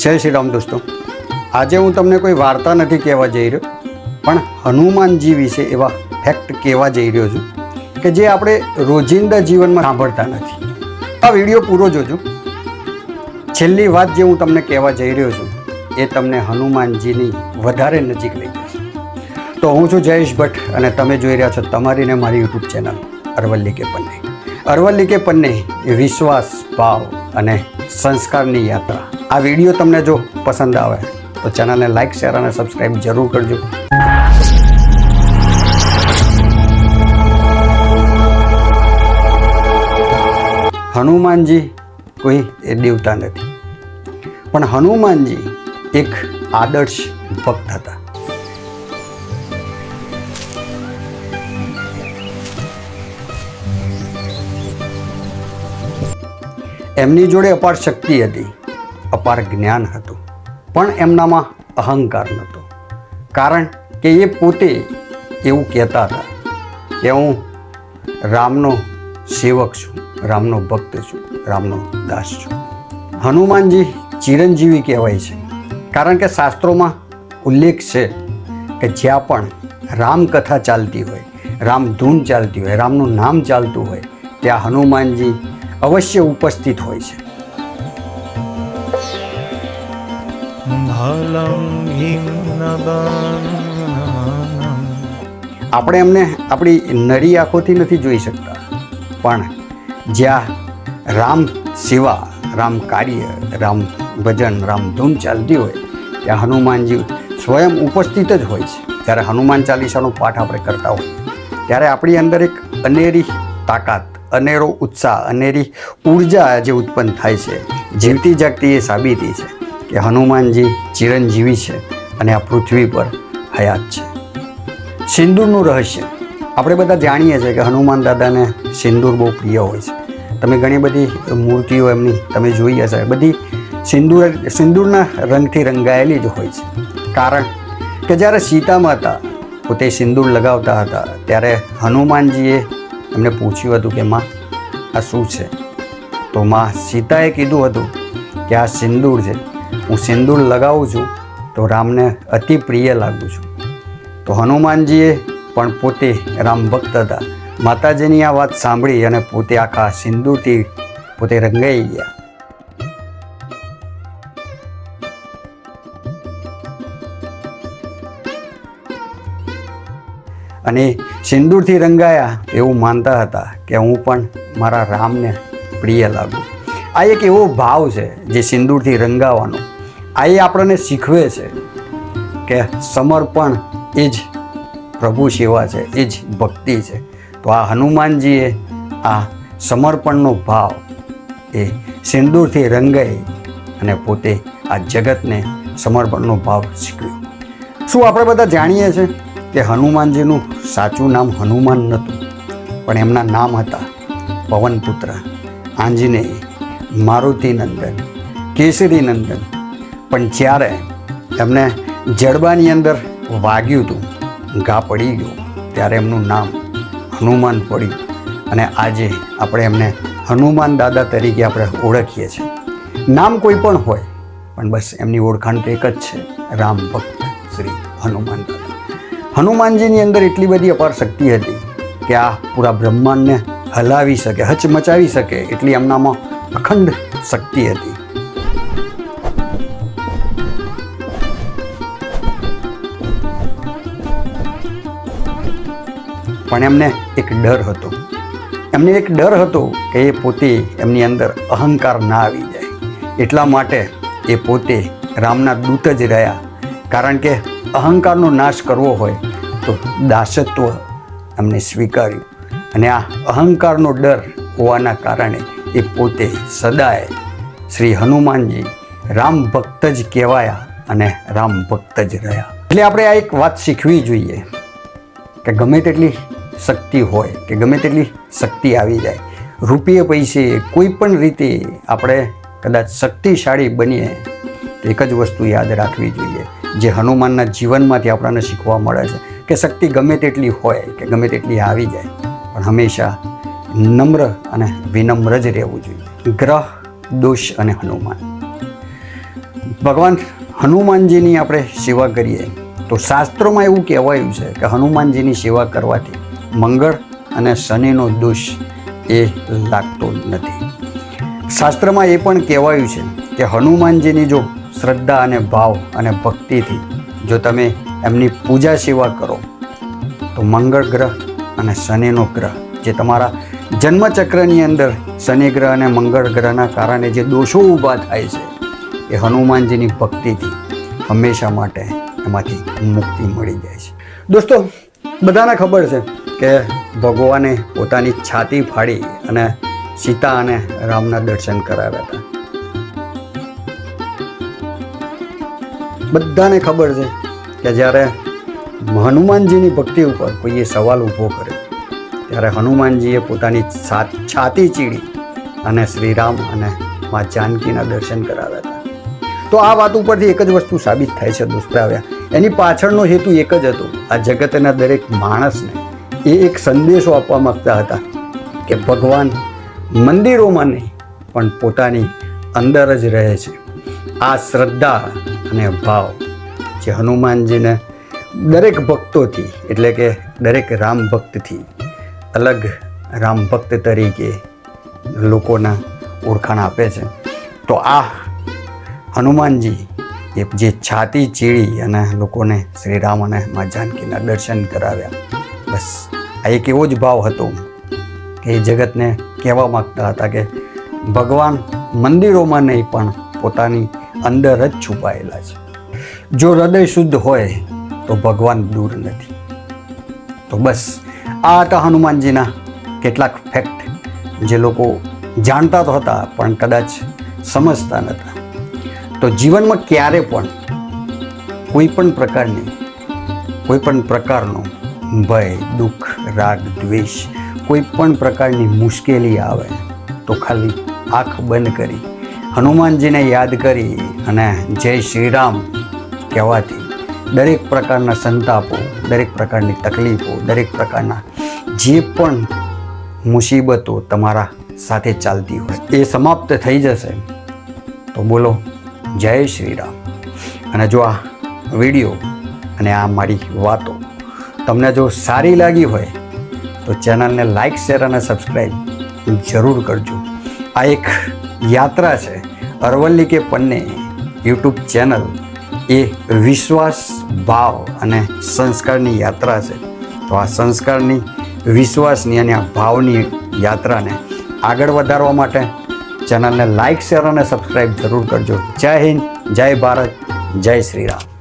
જય શ્રી રામ દોસ્તો. આજે હું તમને કોઈ વાર્તા નથી કહેવા જઈ રહ્યો, પણ હનુમાનજી વિશે એવા ફેક્ટ કહેવા જઈ રહ્યો છું કે જે આપણે રોજિંદા જીવનમાં સાંભળતા નથી. આ વીડિયો પૂરો જોજો. છેલ્લી વાત જે હું તમને કહેવા જઈ રહ્યો છું, એ તમને હનુમાનજીની વધારે નજીક લઈ જશે. તો હું છું જયેશ ભટ્ટ અને તમે જોઈ રહ્યા છો તમારી ને મારી યુટ્યુબ ચેનલ અરવલ્લી કે પન્ને. અરવલ્લી કે પન્ને વિશ્વાસ ભાવ અને સંસ્કારની યાત્રા. આ વીડિયો તમને જો પસંદ આવે, તો ચેનલને લાઇક શેર અને સબસ્ક્રાઈબ જરૂર કરજો. હનુમાનજી કોઈ એ દેવતા નથી. પણ હનુમાનજી એક આદર્શ ભક્ત હતા. એમની જોડે અપાર શક્તિ હતી. અપાર જ્ઞાન હતું. પણ એમનામાં અહંકાર નહોતો. કારણ કે એ પોતે એવું કહેતા હતા કે હું રામનો સેવક છું, રામનો ભક્ત છું, રામનો દાસ છું. હનુમાનજી ચિરંજીવી કહેવાય છે. કારણ કે શાસ્ત્રોમાં ઉલ્લેખ છે કે જ્યાં પણ રામકથા ચાલતી હોય, રામધૂન ચાલતી હોય, રામનું નામ ચાલતું હોય, ત્યાં હનુમાનજી અવશ્ય ઉપસ્થિત હોય છે. આપણે એમને આપણી નરી આંખોથી નથી જોઈ શકતા. પણ જ્યાં રામ સેવા, રામ કાર્ય, રામ ભજન, રામ ધૂન ચાલતી હોય, ત્યાં હનુમાનજી સ્વયં ઉપસ્થિત જ હોય છે. જ્યારે હનુમાન ચાલીસાનો પાઠ આપણે કરતા હોય, ત્યારે આપણી અંદર એક અનેરી તાકાત, અનેરો ઉત્સાહ, અનેરી ઊર્જા જે ઉત્પન્ન થાય છે, જીવતી જાગતી એ સાબિતી છે. કે હનુમાનજી ચિરંજીવી છે અને આ પૃથ્વી પર હયાત છે. સિંદૂરનું રહસ્ય. આપણે બધા જાણીએ છીએ કે હનુમાન દાદાને સિંદૂર બહુ પ્રિય હોય છે. તમે ઘણી બધી મૂર્તિઓ એમની તમે જોઈ હશે. બધી સિંદૂર સિંદૂરના રંગથી રંગાયેલી જ હોય છે. કારણ કે જ્યારે સીતા માતા પોતે સિંદૂર લગાવતા હતા, ત્યારે હનુમાનજીએ એમને પૂછ્યું હતું કે, માં, આ શું છે? તો માં સીતાએ કીધું હતું કે, આ સિંદૂર છે. હું સિંદૂર લગાવું છું, તો રામને અતિ પ્રિય લાગું છું. તો હનુમાનજીએ પણ પોતે રામ ભક્ત હતા. માતાજીની આ વાત સાંભળી અને પોતે આખા સિંદૂરથી પોતે રંગાઈ ગયા. અને સિંદૂરથી રંગાયા એવું માનતા હતા કે હું પણ મારા રામને પ્રિય લાગુ. આ એક એવો ભાવ છે જે સિંદૂરથી રંગાવાનો. આ એ આપણને શીખવે છે કે સમર્પણ એ જ પ્રભુ સેવા છે, એ જ ભક્તિ છે. તો આ હનુમાનજીએ આ સમર્પણનો ભાવ એ સિંદૂરથી રંગાઈ અને પોતે આ જગતને સમર્પણનો ભાવ શીખવ્યો શું આપણે બધા જાણીએ છીએ કે હનુમાનજીનું સાચું નામ હનુમાન નહોતું, પણ એમના નામ હતા પવનપુત્ર, આંજનેય, મારુતિનંદન, કેસરીનંદન પણ જ્યારે એમને જડબાની અંદર વાગ્યું હતું, ઘા પડી ગયો, ત્યારે એમનું નામ હનુમાન પડ્યું. અને આજે આપણે એમને હનુમાન દાદા તરીકે આપણે ઓળખીએ છીએ. નામ કોઈ પણ હોય, પણ બસ એમની ઓળખાણ તો એક જ છે, રામ ભક્ત શ્રી હનુમાન દાદા. હનુમાનજીની અંદર એટલી બધી અપાર શક્તિ હતી કે આ પૂરા બ્રહ્માંડને હલાવી શકે, હચમચાવી શકે, એટલી એમનામાં અખંડ શક્તિ હતી. પણ એમને એક ડર હતો. એમને એક ડર હતો કે એ પોતે એમની અંદર અહંકાર ના આવી જાય. એટલા માટે એ પોતે રામના દૂત જ રહ્યા. કારણ કે અહંકારનો નાશ કરવો હોય તો દાસત્વ એમને સ્વીકાર્યું. અને આ અહંકારનો ડર હોવાના કારણે એ પોતે સદાય શ્રી હનુમાનજી રામ ભક્ત જ કહેવાયા અને રામ ભક્ત જ રહ્યા. એટલે આપણે આ એક વાત શીખવી જોઈએ કે ગમે તેટલી શક્તિ હોય કે ગમે તેટલી શક્તિ આવી જાય. રૂપિયે પૈસે કોઈ પણ રીતે આપણે કદાચ શક્તિશાળી બનીએ, તો એક જ વસ્તુ યાદ રાખવી જોઈએ, જે હનુમાનના જીવનમાંથી આપણને શીખવા મળે છે કે શક્તિ ગમે તેટલી હોય કે ગમે તેટલી આવી જાય, પણ હંમેશા નમ્ર અને વિનમ્ર જ રહેવું જોઈએ. ગ્રહ, દોષ અને હનુમાન. ભગવાન હનુમાનજીની આપણે સેવા કરીએ, તો શાસ્ત્રોમાં એવું કહેવાયું છે કે હનુમાનજીની સેવા કરવાથી મંગળ અને શનિનો દોષ એ લાગતો નથી. શાસ્ત્રમાં એ પણ કહેવાયું છે કે હનુમાનજીની જો શ્રદ્ધા અને ભાવ અને ભક્તિથી જો તમે એમની પૂજા સેવા કરો, તો મંગળ ગ્રહ અને શનિનો ગ્રહ, જે તમારા જન્મચક્રની અંદર શનિ ગ્રહ અને મંગળ ગ્રહના કારણે જે દોષો ઊભા થાય છે, એ હનુમાનજીની ભક્તિથી હંમેશા માટે એમાંથી મુક્તિ મળી જાય છે. દોસ્તો, બધાને ખબર છે કે ભગવાને પોતાની છાતી ફાડી અને સીતા અને રામના દર્શન કરાવ્યા હતા. બધાને ખબર છે કે જ્યારે હનુમાનજીની ભક્તિ ઉપર કોઈએ સવાલ ઊભો કર્યો, ત્યારે હનુમાનજીએ પોતાની છાતી ચીડી અને શ્રીરામ અને મા જાનકીના દર્શન કરાવ્યા હતા. તો આ વાત ઉપરથી એક જ વસ્તુ સાબિત થાય છે દોસ્તો, આવ્યા. એની પાછળનો હેતુ એક જ હતો. આ જગતના દરેક માણસને એ એક સંદેશો આપવા માગતા હતા કે ભગવાન મંદિરોમાં નહીં, પણ પોતાની અંદર જ રહે છે. આ શ્રદ્ધા અને ભાવ જે હનુમાનજીને દરેક ભક્તોથી, એટલે કે દરેક રામ ભક્તથી, અલગ રામ ભક્ત તરીકે લોકોના ઓળખાણ આપે છે. તો આ હનુમાનજી એ જે છાતી ચીડી અને લોકોને શ્રીરામ અને મા જાનકીના દર્શન કરાવ્યા. બસ. આ એક એવો જ ભાવ હતો કે એ જગતને કહેવા માગતા હતા કે ભગવાન મંદિરોમાં નહીં પણ પોતાની અંદર જ છુપાયેલા છે. જો હૃદય શુદ્ધ હોય તો ભગવાન દૂર નથી. તો બસ, આ હતા હનુમાનજીના કેટલાક ફેક્ટ જે લોકો જાણતા તો હતા પણ કદાચ સમજતા નહોતા. તો જીવનમાં ક્યારે પણ કોઈ પણ પ્રકારની, કોઈ પણ પ્રકારનો ભય, દુઃખ, રાગ, દ્વેષ કોઈ પણ પ્રકારની મુશ્કેલી આવે, તો ખાલી આંખ બંધ કરી, હનુમાનજીને યાદ કરી અને જય શ્રીરામ કહેવાથી દરેક પ્રકારના સંતાપો, દરેક પ્રકારની તકલીફો, દરેક પ્રકારના જે પણ મુસીબતો તમારા સાથે ચાલતી હોય, એ સમાપ્ત થઈ જશે, તો બોલો જય શ્રી રામ અને જો આ વીડિયો અને આ મારી વાતો તમને જો સારી લાગી હોય, તો ચેનલને લાઇક શેર અને સબસ્ક્રાઈબ જરૂર કરજો. આ એક યાત્રા છે અરવલ્લી કે પન્ને યુટ્યુબ ચેનલ. એ વિશ્વાસ ભાવ અને સંસ્કારની યાત્રા છે. તો આ સંસ્કારની, વિશ્વાસની અને આ ભાવની યાત્રાને આગળ વધારવા માટે ચેનલને લાઇક શેર અને સબસ્ક્રાઈબ જરૂર કરજો. જય હિન્દ, જય ભારત, જય શ્રી રામ.